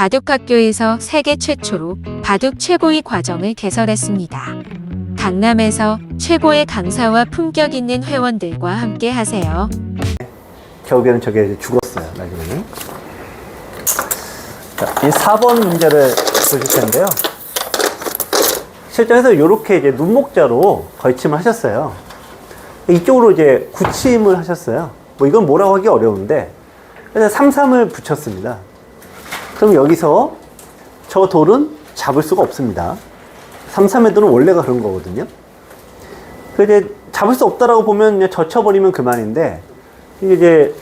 바둑학교에서 세계 최초로 바둑 최고위 과정을 개설했습니다. 강남에서 최고의 강사와 품격 있는 회원들과 함께 하세요. 결국에는 저게 죽었어요, 나중에는. 자, 이 4번 문제를 보실 텐데요. 실전에서 이렇게 이제 눈목자로 걸침을 하셨어요. 이쪽으로 이제 굳힘을 하셨어요. 뭐 이건 뭐라고 하기 어려운데, 그래서 3, 3을 붙였습니다. 그럼 여기서 저 돌은 잡을 수가 없습니다. 3, 3의 돌은 원래가 그런 거거든요. 그 이제 잡을 수 없다라고 보면 그냥 젖혀버리면 그만인데, 이제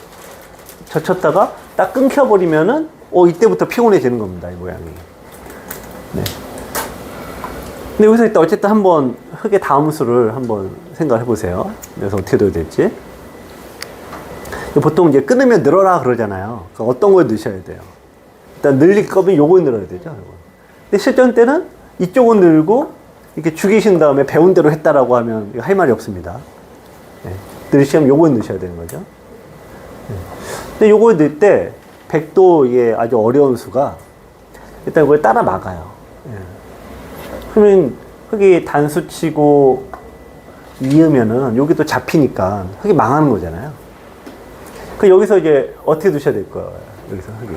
젖혔다가 딱 끊겨버리면은, 어, 이때부터 피곤해지는 겁니다, 이 모양이. 네. 근데 여기서 일단 어쨌든 한번 흙의 다음 수를 한번 생각해 보세요. 그래서 어떻게 돼야 될지. 보통 이제 끊으면 늘어라 그러잖아요. 그럼 어떤 걸 넣으셔야 돼요? 일단 늘릴 거면 요걸 늘어야 되죠. 요거. 근데 실전 때는 이쪽은 늘고 이렇게 죽이신 다음에 배운 대로 했다라고 하면 할 말이 없습니다. 네. 넣으시면 요걸 넣으셔야 되는 거죠. 네. 근데 요걸 넣을 때 백도 이게 아주 어려운 수가 일단 이걸 따라 막아요. 예. 그러면 흙이 단수 치고 이으면은 여기도 잡히니까 흙이 망하는 거잖아요. 그 여기서 이제 어떻게 두셔야 될 거예요. 여기서 흙이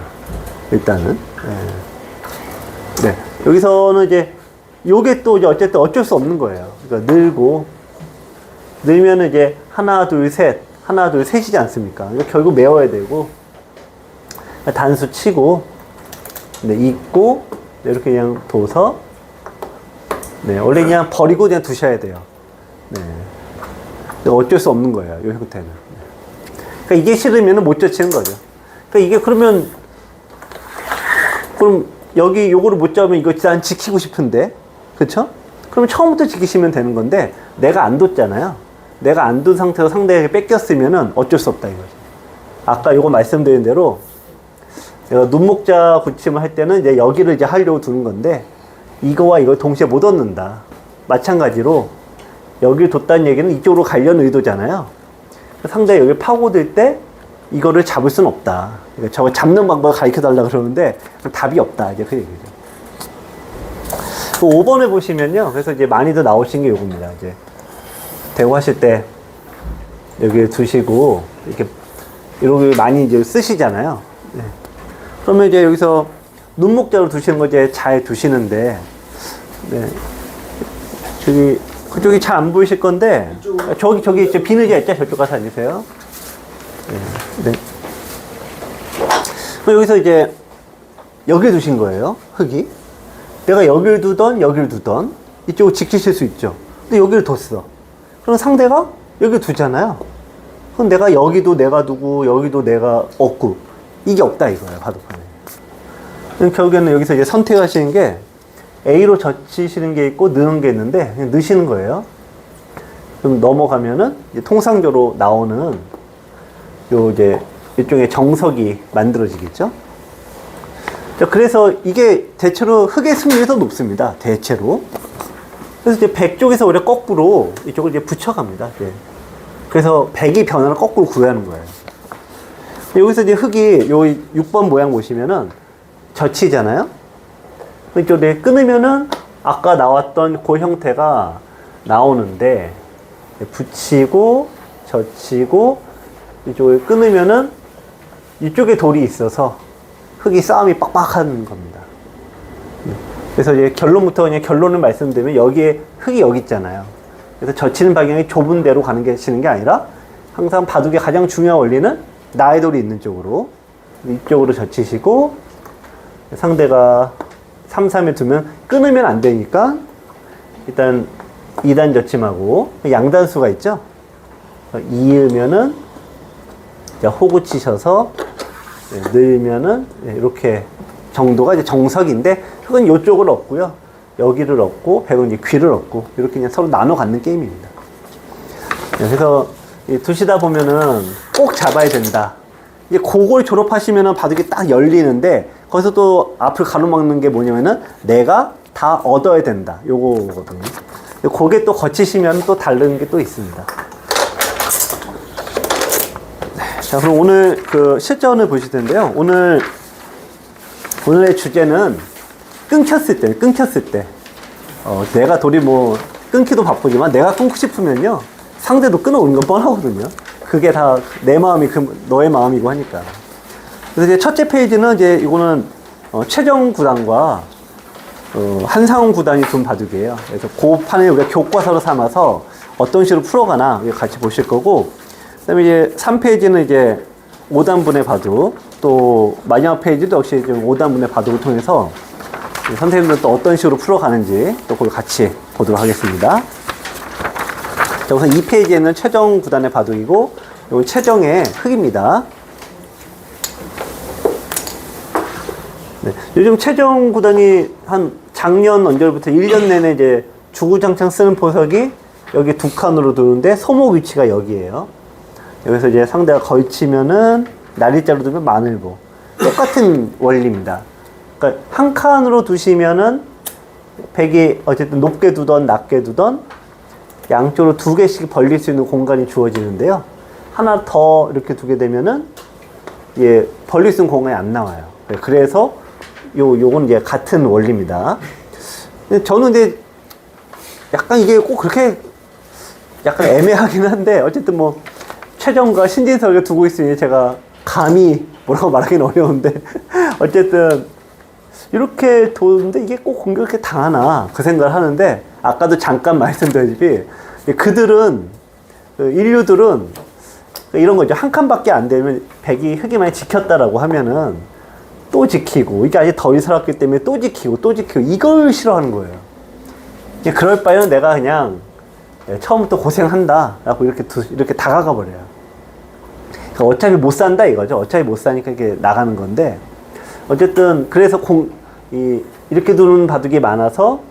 일단은 예. 네 여기서는 이제 요게 또 이제 어쨌든 어쩔 수 없는 거예요. 그러니까 늘고 늘면은 이제 하나 둘 셋 하나 둘 셋이지 않습니까? 이거 결국 메워야 되고 단수 치고 네, 잊고 이렇게 그냥 둬서 네, 원래 그냥 버리고 그냥 두셔야 돼요. 네. 어쩔 수 없는 거예요. 요 형태는. 네. 그러니까 이게 싫으면 못 젖히는 거죠. 그러니까 이게 그러면 그럼 여기 요거를 못 잡으면 이거 난 지키고 싶은데 그쵸? 그럼 처음부터 지키시면 되는 건데 내가 안 뒀잖아요. 내가 안 둔 상태로 상대에게 뺏겼으면은 어쩔 수 없다 이거죠. 아까 요거 말씀드린 대로 내가 눈목자 굳힘을 할 때는 이제 여기를 이제 하려고 두는 건데 이거와 이걸 동시에 못 얻는다. 마찬가지로 여기를 뒀다는 얘기는 이쪽으로 가려는 의도잖아요. 상대가 여기를 파고들 때 이거를 잡을 수는 없다. 그러니까 저거 잡는 방법을 가르쳐 달라 그러는데 답이 없다. 이제 그 얘기죠. 그 5번에 보시면요. 그래서 이제 많이들 나오신 게 요겁니다. 이제 대고 하실 때 여기에 두시고 이렇게 이렇게 많이 이제 쓰시잖아요. 네. 그러면 이제 여기서 눈목자로 두시는 거 이제 잘 두시는데, 네. 저기, 그쪽이 잘 안 보이실 건데, 저기, 저기, 이제 비늘자 있죠? 저쪽 가서 앉으세요. 네. 네. 여기서 이제, 여기 두신 거예요, 흙이. 내가 여길 두던, 여길 두던, 이쪽을 지키실 수 있죠. 근데 여기를 뒀어. 그럼 상대가 여기 두잖아요. 그럼 내가 여기도 내가 두고, 여기도 내가 얻고, 이게 없다 이거예요. 그럼 결국에는 여기서 이제 선택하시는 게 A로 젖히시는 게 있고 넣는 게 있는데 그냥 넣으시는 거예요. 그럼 넘어가면은 통상적으로 나오는 요 이제 일종의 정석이 만들어지겠죠. 자, 그래서 이게 대체로 흙의 승률이 더 높습니다. 대체로. 그래서 이제 100 쪽에서 오히려 거꾸로 이쪽을 이제 붙여갑니다. 이제. 그래서 100이 변화를 거꾸로 구하는 거예요. 여기서 이제 흙이 요 6번 모양 보시면은 젖히잖아요. 이쪽에 끊으면은 아까 나왔던 그 형태가 나오는데 붙이고 젖히고 이쪽을 끊으면은 이쪽에 돌이 있어서 흙이 싸움이 빡빡한 겁니다. 그래서 이제 결론부터 그냥 결론을 말씀드리면 여기에 흙이 여기 있잖아요. 그래서 젖히는 방향이 좁은 데로 가는 게 치는 게 아니라 항상 바둑의 가장 중요한 원리는 나의 돌이 있는 쪽으로 이쪽으로 젖히시고 상대가 3, 3에 두면 끊으면 안 되니까 일단 2단 젖힘하고 양단수가 있죠. 이으면은 호구 치셔서 네, 넣으면은 네, 이렇게 정도가 이제 정석인데 흙은 이쪽을 얻고요. 여기를 얻고 백은 이제 귀를 얻고 이렇게 그냥 서로 나눠 갖는 게임입니다. 네, 그래서 이 두시다 보면은 꼭 잡아야 된다. 이제 그걸 졸업하시면은 바둑이 딱 열리는데 거기서 또 앞을 가로막는 게 뭐냐면은 내가 다 얻어야 된다. 요거거든요. 그게 또 거치시면 또 다른 게 또 있습니다. 네, 자, 그럼 오늘 그 실전을 보실 텐데요. 오늘 오늘의 주제는 끊겼을 때, 끊겼을 때. 어, 내가 돌이 뭐 끊기도 바쁘지만 내가 끊고 싶으면요. 상대도 끊어오는 건 뻔하거든요. 그게 다 내 마음이 그, 너의 마음이고 하니까. 그래서 이제 첫째 페이지는 이제 이거는 어, 최정 구단과 어, 한상훈 구단이 둔 바둑이에요. 그래서 그 판을 우리가 교과서로 삼아서 어떤 식으로 풀어가나 같이 보실 거고, 그 다음에 이제 3페이지는 이제 5단분의 바둑, 또 마지막 페이지도 역시 좀 5단분의 바둑을 통해서 선생님들 또 어떤 식으로 풀어가는지 또 그걸 같이 보도록 하겠습니다. 자, 우선 2페이지에는 최정 구단의 바둑이고, 여기 최정의 흑입니다. 네. 요즘 최정 구단이 한 작년 언제부터 1년 내내 이제 주구장창 쓰는 보석이 여기 두 칸으로 두는데 소목 위치가 여기에요. 여기서 이제 상대가 걸치면은 날이자로 두면 마늘보. 똑같은 원리입니다. 그러니까 한 칸으로 두시면은 백이 어쨌든 높게 두던 낮게 두던 양쪽으로 두 개씩 벌릴 수 있는 공간이 주어지는데요. 하나 더 이렇게 두게 되면은 예, 벌릴 수 있는 공간이 안 나와요. 네, 그래서 요, 요건 이제 같은 원리입니다. 저는 이제 약간 이게 꼭 그렇게 약간 애매하긴 한데 어쨌든 뭐 최정과 신진석을 두고 있으니 제가 감히 뭐라고 말하기는 어려운데 어쨌든 이렇게 도는데 이게 꼭 공격에 당하나 그 생각을 하는데 아까도 잠깐 말씀드렸듯이 그들은 그 인류들은 이런 거죠 한 칸밖에 안 되면 백이 흙이 많이 지켰다라고 하면은 또 지키고 이게 아직 덜 살았기 때문에 또 지키고 또 지키고 이걸 싫어하는 거예요. 그럴 바에는 내가 그냥 예, 처음부터 고생한다라고 이렇게 두, 이렇게 다가가 버려요. 그러니까 어차피 못 산다 이거죠. 어차피 못 사니까 이렇게 나가는 건데 어쨌든 그래서 공, 이, 이렇게 두는 바둑이 많아서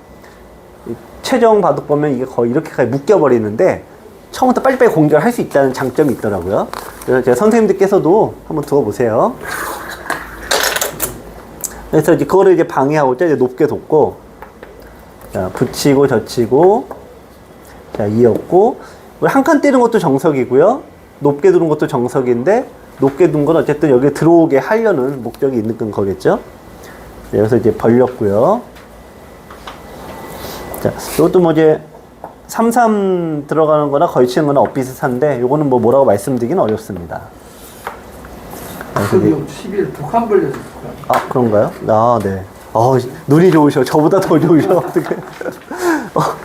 이 최종 바둑 보면 이게 거의 이렇게까지 묶여버리는데 처음부터 빨리빨리 공격을 할 수 있다는 장점이 있더라고요. 그래서 제가 선생님들께서도 한번 두어보세요. 그래서 이제 그거를 이제 방해하고자 이제 높게 뒀고, 자, 붙이고 젖히고, 자, 이었고, 한칸 띄는 것도 정석이고요. 높게 두는 것도 정석인데, 높게 둔 건 어쨌든 여기 들어오게 하려는 목적이 있는 건 거겠죠. 네, 여기서 이제 벌렸고요. 자, 이것도 뭐 이제 33 들어가는 거나 걸치는 거나 엇비슷한데, 요거는 뭐 뭐라고 말씀드리긴 어렵습니다. 그래서 이제- 그럼 10일 북한 벌려서. 아 그런가요? 아 네. 어 눈이 좋으셔. 저보다 더 좋으셔. 어떻게?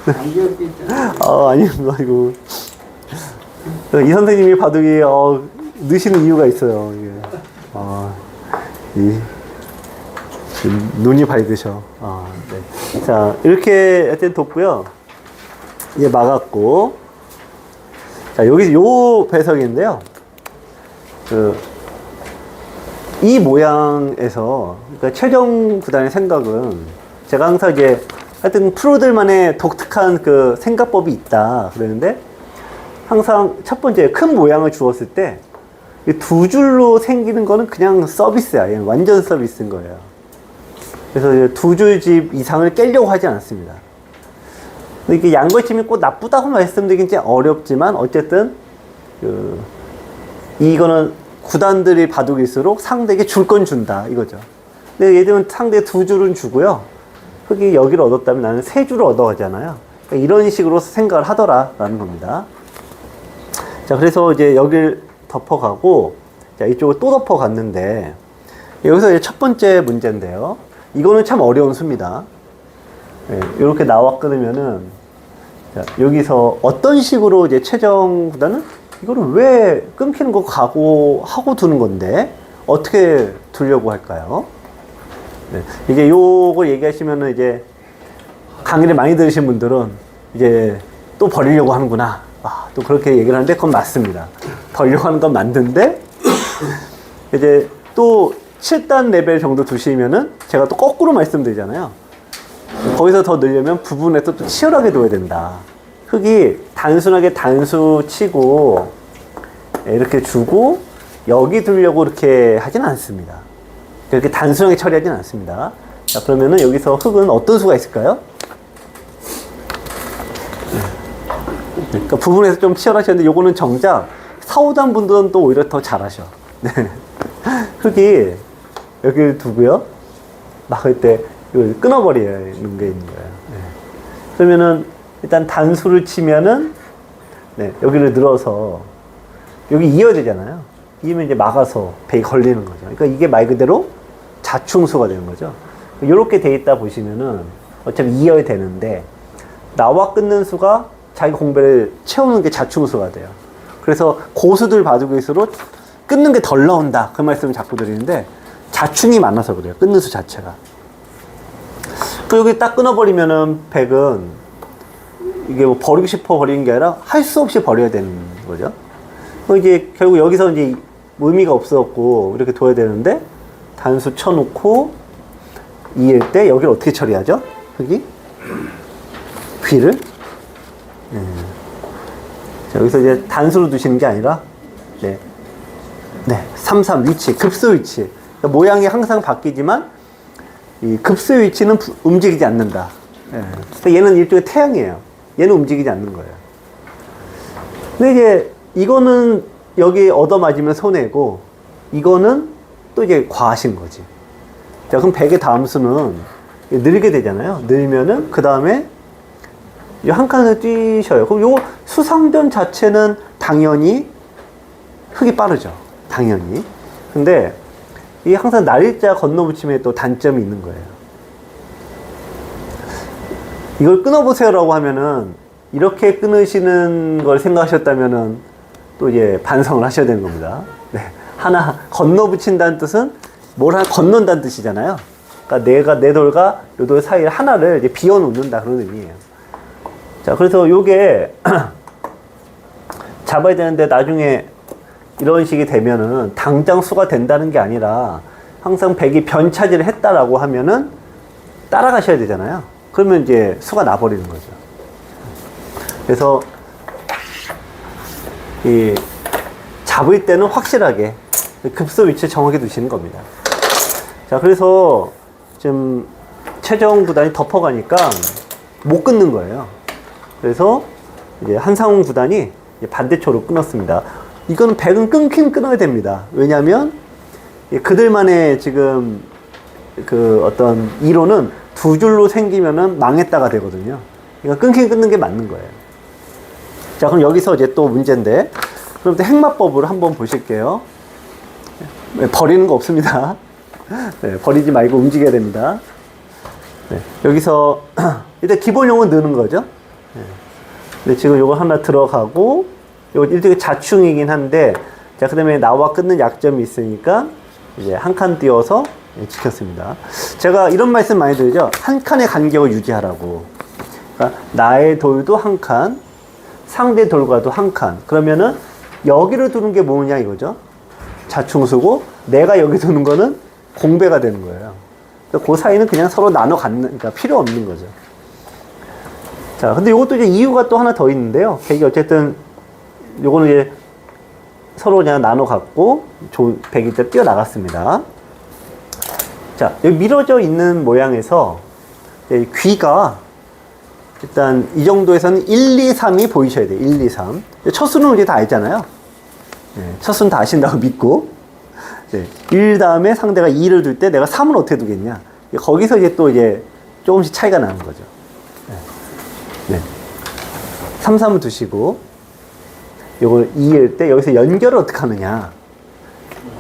안기엽게 있잖아. 아 아닙니다. 이거 이 선생님이 바둑이 어, 넣으시는 이유가 있어요. 이게 아, 이, 이 눈이 밝으셔. 아 네. 자 이렇게 하여튼 뒀고요. 이제 막았고. 자 여기 요 배석인데요. 그 이 모양에서 그러니까 최정 구단의 생각은 제가 항상 이제 하여튼 프로들만의 독특한 그 생각법이 있다 그러는데 항상 첫 번째 큰 모양을 주었을 때 두 줄로 생기는 거는 그냥 서비스야. 완전 서비스인 거예요. 그래서 두 줄 집 이상을 깨려고 하지 않습니다. 이게 양걸침이 꼭 나쁘다고 말씀드리긴 좀 어렵지만 어쨌든 그 이거는 구단들이 바둑일수록 상대에게 줄 건 준다 이거죠. 근데 얘들은 상대 두 줄은 주고요. 흑이 여기를 얻었다면 나는 세 줄을 얻어가잖아요. 그러니까 이런 식으로 생각을 하더라라는 겁니다. 자, 그래서 이제 여길 덮어가고, 자, 이쪽을 또 덮어갔는데, 여기서 이제 첫 번째 문제인데요. 이거는 참 어려운 수입니다. 예, 이렇게 나와 끊으면은, 자, 여기서 어떤 식으로 이제 최정 구단은 이거를 왜 끊기는 거 각오하고 두는 건데, 어떻게 두려고 할까요? 네, 이게 요걸 얘기하시면은 이제 강의를 많이 들으신 분들은 이제 또 버리려고 하는구나. 아, 또 그렇게 얘기를 하는데 그건 맞습니다. 버리려고 하는 건 맞는데 이제 또 7단 레벨 정도 두시면은 제가 또 거꾸로 말씀드리잖아요. 거기서 더 늘려면 부분에 또, 또 치열하게 둬야 된다. 흙이 단순하게 단수 치고 이렇게 주고 여기 두려고 이렇게 하진 않습니다. 그렇게 단순하게 처리하진 않습니다. 자, 그러면은 여기서 흙은 어떤 수가 있을까요? 그러니까 부분에서 좀 치열하셨는데 요거는 정작 사오단 분들은 또 오히려 더 잘하셔. 네. 흙이 여기를 두고요. 막을 때 이걸 끊어버리는 게 있는 거예요. 네. 그러면은 일단 단수를 치면은 네, 여기를 늘어서 여기 이어야 되잖아요. 이으면 이제 막아서 배에 걸리는 거죠. 그러니까 이게 말 그대로 자충수가 되는 거죠. 이렇게 돼 있다 보시면은 어차피 이어야 되는데 나와 끊는 수가 자기 공배를 채우는 게 자충수가 돼요. 그래서 고수들 바둑일수록 끊는 게 덜 나온다. 그 말씀을 자꾸 드리는데 자충이 많아서 그래요. 끊는 수 자체가. 그 여기 딱 끊어버리면은 백은 이게 뭐 버리고 싶어 버리는 게 아니라 할 수 없이 버려야 되는 거죠. 그 이제 결국 여기서 이제 의미가 없었고 이렇게 둬야 되는데 단수 쳐놓고 이을 때 여기를 어떻게 처리하죠? 흙이 귀를 예. 자, 여기서 이제 단수로 두시는 게 아니라 네, 네, 3, 3 위치, 급수 위치. 그러니까 모양이 항상 바뀌지만 이 급수 위치는 부- 움직이지 않는다. 예. 그러니까 얘는 일종의 태양이에요. 얘는 움직이지 않는 거예요. 근데 이제 이거는 여기 얻어맞으면 손해고 이거는 또 이제 과하신 거지. 자, 그럼 100의 다음 수는 늘게 되잖아요. 늘면은 그 다음에 이 한 칸을 뛰셔요. 그럼 요 수상전 자체는 당연히 흙이 빠르죠. 당연히. 근데 이게 항상 날일자 건너붙임에 또 단점이 있는 거예요. 이걸 끊어보세요라고 하면은 이렇게 끊으시는 걸 생각하셨다면은 또 이제 반성을 하셔야 되는 겁니다. 네. 하나 건너붙인다는 뜻은 뭘 건넌다는 뜻이잖아요. 그러니까 내가 내 돌과 요 돌 사이 하나를 이제 비워 놓는다 그런 의미예요. 자, 그래서 요게 잡아야 되는데 나중에 이런 식이 되면은 당장 수가 된다는 게 아니라 항상 백이 변차지를 했다라고 하면은 따라가셔야 되잖아요. 그러면 이제 수가 나버리는 거죠. 그래서 이 잡을 때는 확실하게 급소 위치 정확히 두시는 겁니다. 자, 그래서 지금 최정 구단이 덮어가니까 못 끊는 거예요. 그래서 이제 한상훈 구단이 반대초로 끊었습니다. 이거는 백은 끊긴 끊어야 됩니다. 왜냐하면 이 그들만의 지금 그 어떤 이론은 두 줄로 생기면은 망했다가 되거든요. 그러니까 끊긴 끊는 게 맞는 거예요. 자, 그럼 여기서 이제 또 문제인데, 그럼 또 행마법을 한번 보실게요. 네, 버리는 거 없습니다. 네, 버리지 말고 움직여야 됩니다. 네, 여기서 일단 기본 용은 넣는 거죠. 네. 근데 지금 요거 하나 들어가고, 요거 일종의 자충이긴 한데, 자, 그 다음에 나와 끊는 약점이 있으니까, 이제 한 칸 띄워서 예, 지켰습니다. 제가 이런 말씀 많이 드리죠. 한 칸의 간격을 유지하라고. 그러니까 나의 돌도 한 칸, 상대 돌과도 한 칸. 그러면은 여기를 두는 게 뭐냐 이거죠. 자충수고 내가 여기 두는 거는 공배가 되는 거예요. 그러니까 그 사이는 그냥 서로 나눠 갖는, 그러니까 필요 없는 거죠. 자, 근데 이것도 이제 이유가 또 하나 더 있는데요. 백이 어쨌든 요거는 이제 서로 그냥 나눠 갖고 조, 백이 이제 뛰어나갔습니다. 자, 여기 밀어져 있는 모양에서 이 귀가 일단 이 정도에서는 1, 2, 3이 보이셔야 돼요. 1, 2, 3. 첫 수는 우리 다 알잖아요. 네, 첫 수는 다 아신다고 믿고. 네, 1 다음에 상대가 2를 둘 때 내가 3은 어떻게 두겠냐. 거기서 이제 또 이제 조금씩 차이가 나는 거죠. 네. 네. 3, 3을 두시고, 요걸 2일 때 여기서 연결을 어떻게 하느냐.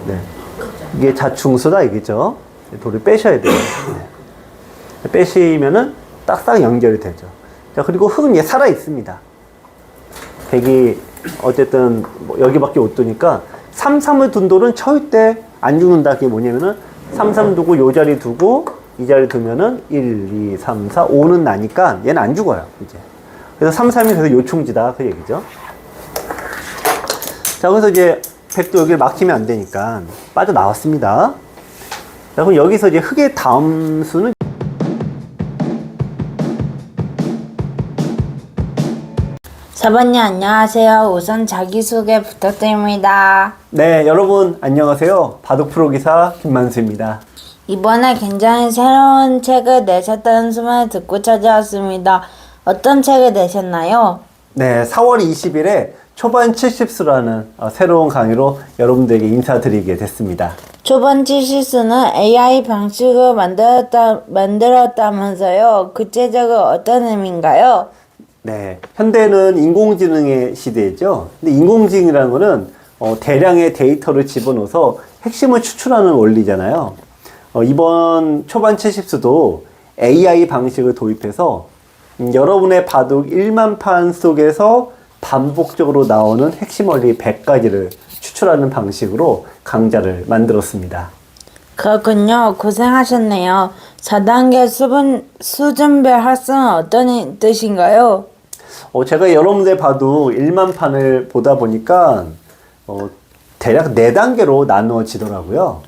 네. 이게 자충수다, 이겠죠. 돌을 빼셔야 돼요. 네. 빼시면은 딱딱 연결이 되죠. 자, 그리고 흙은 얘 살아 있습니다. 백이 어쨌든 뭐 여기밖에 못 두니까 3, 3을 둔 돌은 절대 안 죽는다. 그게 뭐냐면은 3, 3 두고 요 자리 두고 이 자리 두면은 1, 2, 3, 4, 5는 나니까 얘는 안 죽어요. 이제. 그래서 3, 3이 그래서 요충지다. 그 얘기죠. 자, 그래서 이제 백도 여기를 막히면 안 되니까 빠져 나왔습니다. 자, 그럼 여기서 이제 흙의 다음 수는 사반님 안녕하세요. 우선 자기소개 부탁드립니다. 네, 여러분 안녕하세요. 바둑 프로 기사 김만수입니다. 이번에 굉장히 새로운 책을 내셨다는 소문을 듣고 찾아왔습니다. 어떤 책을 내셨나요? 네, 4월 20일에 초반 70수라는 어, 새로운 강의로 여러분들에게 인사드리게 됐습니다. 초반치 실수는 AI 방식을 만들었다, 만들었다면서요. 구체적으로 어떤 의미인가요? 네, 현대는 인공지능의 시대죠. 근데 인공지능이라는 거는 어, 대량의 데이터를 집어넣어서 핵심을 추출하는 원리잖아요. 어, 이번 초반 채식수도 AI 방식을 도입해서 음, 여러분의 바둑 1만 판 속에서 반복적으로 나오는 핵심 원리 100가지를 추출하는 방식으로 강좌를 만들었습니다. 그렇군요. 고생하셨네요. 4단계 수분, 수준별 학습은 어떤 뜻인가요? 어, 제가 여러분들 봐도 1만 판을 보다 보니까 어, 대략 4단계로 나누어지더라고요.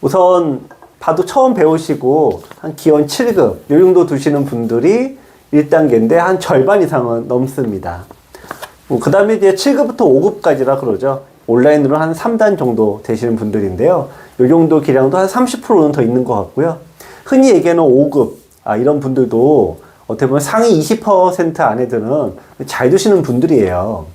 우선 봐도 처음 배우시고 한 기원 7급 요 정도 두시는 분들이 1단계인데 한 절반 이상은 넘습니다. 그 다음에 이제 7급부터 5급까지라 그러죠. 온라인으로 한 3단 정도 되시는 분들인데요. 요 정도 기량도 한 30%는 더 있는 것 같고요. 흔히 얘기하는 5급, 아, 이런 분들도 어떻게 보면 상위 20% 안에 드는 잘 두시는 분들이에요.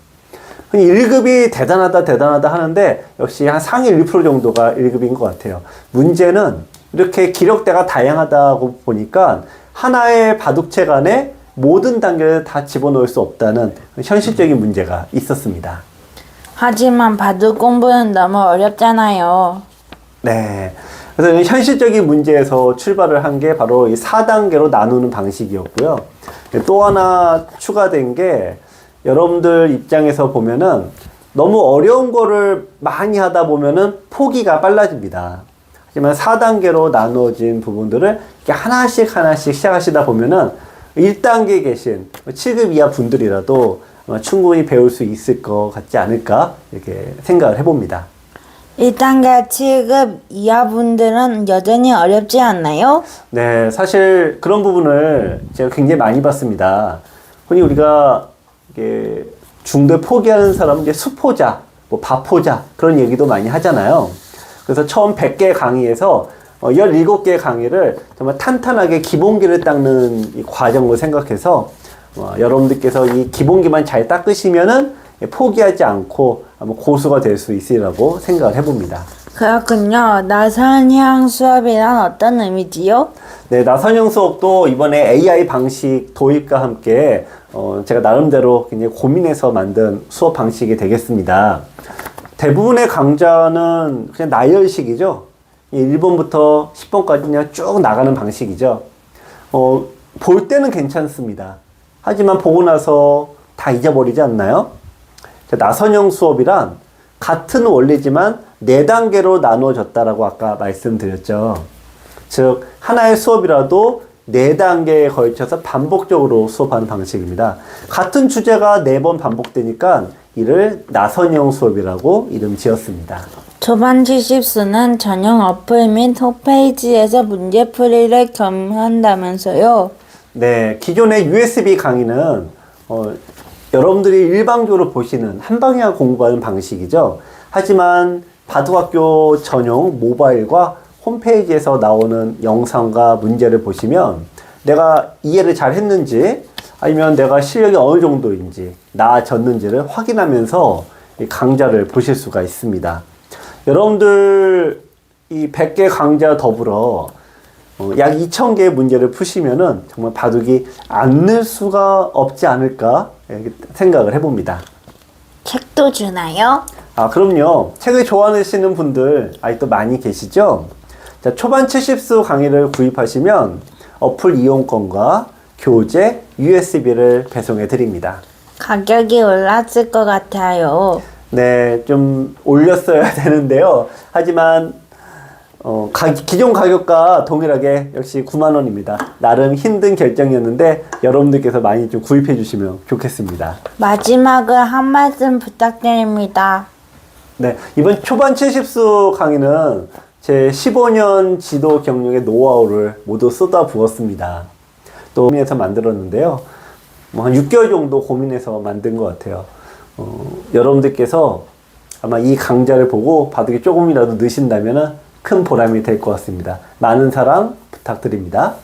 흔히 1급이 대단하다, 대단하다 하는데 역시 한 상위 1% 정도가 1급인 것 같아요. 문제는 이렇게 기력대가 다양하다고 보니까 하나의 바둑책 안에 모든 단계를 다 집어넣을 수 없다는 현실적인 문제가 있었습니다. 하지만 바둑 공부는 너무 어렵잖아요. 네. 그래서 이 현실적인 문제에서 출발을 한 게 바로 이 4단계로 나누는 방식이었고요. 또 하나 추가된 게 여러분들 입장에서 보면은 너무 어려운 거를 많이 하다 보면은 포기가 빨라집니다. 하지만 4단계로 나누어진 부분들을 이렇게 하나씩 하나씩 시작하시다 보면은 1단계에 계신 7급 이하 분들이라도 충분히 배울 수 있을 것 같지 않을까 이렇게 생각을 해봅니다. 1단계 7급 이하 분들은 여전히 어렵지 않나요? 네, 사실 그런 부분을 제가 굉장히 많이 봤습니다. 흔히 우리가 중도 포기하는 사람 이제 수포자, 뭐 바포자 그런 얘기도 많이 하잖아요. 그래서 처음 100개 강의에서 어, 17개 강의를 정말 탄탄하게 기본기를 닦는 이 과정을 생각해서 어, 여러분들께서 이 기본기만 잘 닦으시면은 포기하지 않고 아마 고수가 될 수 있으리라고 생각을 해봅니다. 그렇군요. 나선형 수업이란 어떤 의미지요? 네, 나선형 수업도 이번에 AI 방식 도입과 함께 어, 제가 나름대로 굉장히 고민해서 만든 수업 방식이 되겠습니다. 대부분의 강좌는 그냥 나열식이죠. 1번부터 10번까지 그냥 쭉 나가는 방식이죠. 어, 볼 때는 괜찮습니다. 하지만 보고 나서 다 잊어버리지 않나요? 자, 나선형 수업이란 같은 원리지만 네 단계로 나누어졌다라고 아까 말씀드렸죠. 즉 하나의 수업이라도 네 단계에 걸쳐서 반복적으로 수업하는 방식입니다. 같은 주제가 네번 반복되니까 이를 나선형 수업이라고 이름 지었습니다. 초반 70수는 전용 어플 및 홈페이지에서 문제풀이를 겸한다면서요. 네, 기존의 USB 강의는 어, 여러분들이 일방적으로 보시는 한 방향 공부하는 방식이죠. 하지만 바둑학교 전용 모바일과 홈페이지에서 나오는 영상과 문제를 보시면 내가 이해를 잘 했는지 아니면 내가 실력이 어느 정도인지 나아졌는지를 확인하면서 이 강좌를 보실 수가 있습니다. 여러분들 이 100개 강좌 더불어 어, 약 2,000개의 문제를 푸시면은 정말 바둑이 안 늘 수가 없지 않을까 이렇게 생각을 해봅니다. 책도 주나요? 아, 그럼요. 책을 좋아하시는 분들 아직도 많이 계시죠? 자, 초반 70수 강의를 구입하시면 어플 이용권과 교재, USB를 배송해 드립니다. 가격이 올랐을 것 같아요. 네, 좀 올렸어야 되는데요. 하지만 어, 가- 기존 가격과 동일하게 역시 9만 원입니다. 나름 힘든 결정이었는데 여러분들께서 많이 좀 구입해 주시면 좋겠습니다. 마지막으로 한 말씀 부탁드립니다. 네, 이번 초반 70수 강의는 제 15년 지도 경력의 노하우를 모두 쏟아 부었습니다. 또 고민해서 만들었는데요. 뭐 한 6개월 정도 고민해서 만든 것 같아요. 어, 여러분들께서 아마 이 강좌를 보고 바둑이 조금이라도 느신다면 큰 보람이 될 것 같습니다. 많은 사랑 부탁드립니다.